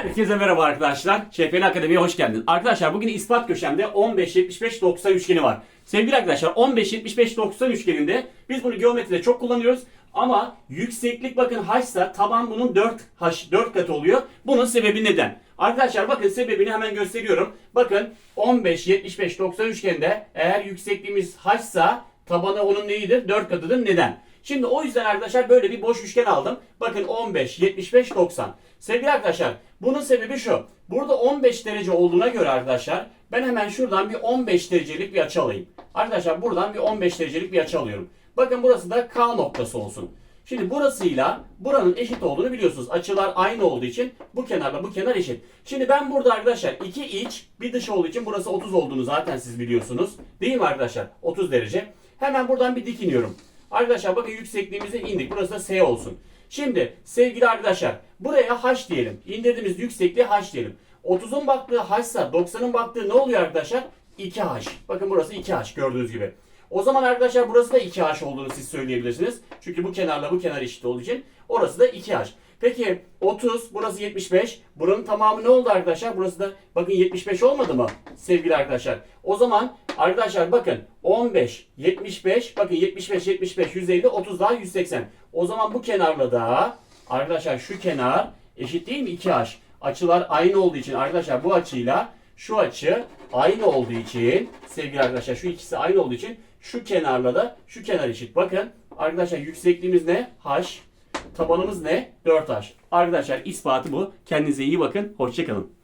Herkese merhaba arkadaşlar. ŞFL Akademi'ye hoş geldiniz. Arkadaşlar bugün ispat köşemde 15 75 90 üçgeni var. Sevgili arkadaşlar 15 75 90 üçgeninde biz bunu geometride çok kullanıyoruz. Ama yükseklik bakın h'sa taban bunun 4 h 4 katı oluyor. Bunun sebebi neden? Arkadaşlar bakın sebebini hemen gösteriyorum. Bakın 15 75 90 üçgeninde eğer yüksekliğimiz h'sa tabanı onun neyidir? 4 katıdır. Neden? Şimdi o yüzden arkadaşlar böyle bir boş üçgen aldım. Bakın 15, 75, 90. Sevgili arkadaşlar bunun sebebi şu. Burada 15 derece olduğuna göre arkadaşlar ben hemen şuradan bir 15 derecelik bir açı alayım. Arkadaşlar buradan bir 15 derecelik bir açı alıyorum. Bakın burası da K noktası olsun. Şimdi burasıyla buranın eşit olduğunu biliyorsunuz. Açılar aynı olduğu için bu kenarla bu kenar eşit. Şimdi ben burada arkadaşlar iki iç bir dış olduğu için burası 30 olduğunu zaten siz biliyorsunuz. Değil mi arkadaşlar? 30 derece. Hemen buradan bir dik iniyorum. Arkadaşlar bakın yüksekliğimize indik. Burası da S olsun. Şimdi sevgili arkadaşlar buraya H diyelim. İndirdiğimiz yüksekliğe H diyelim. 30'un baktığı H ise 90'ın baktığı ne oluyor arkadaşlar? 2H. Bakın burası 2H gördüğünüz gibi. O zaman arkadaşlar burası da 2H olduğunu siz söyleyebilirsiniz. Çünkü bu kenarla bu kenar eşit olduğu için orası da 2H. Peki 30 burası 75. Buranın tamamı ne oldu arkadaşlar? Burası da bakın 75 olmadı mı sevgili arkadaşlar? O zaman arkadaşlar bakın 15 75 bakın 75 75 150 30 daha 180. O zaman bu kenarla da arkadaşlar şu kenar eşit değil mi 2H? Açılar aynı olduğu için arkadaşlar bu açıyla şu açı aynı olduğu için sevgili arkadaşlar şu ikisi aynı olduğu için şu kenarla da şu kenar eşit. Bakın arkadaşlar yüksekliğimiz ne? H. Tabanımız ne? 4H. Arkadaşlar ispatı bu. Kendinize iyi bakın. Hoşçakalın.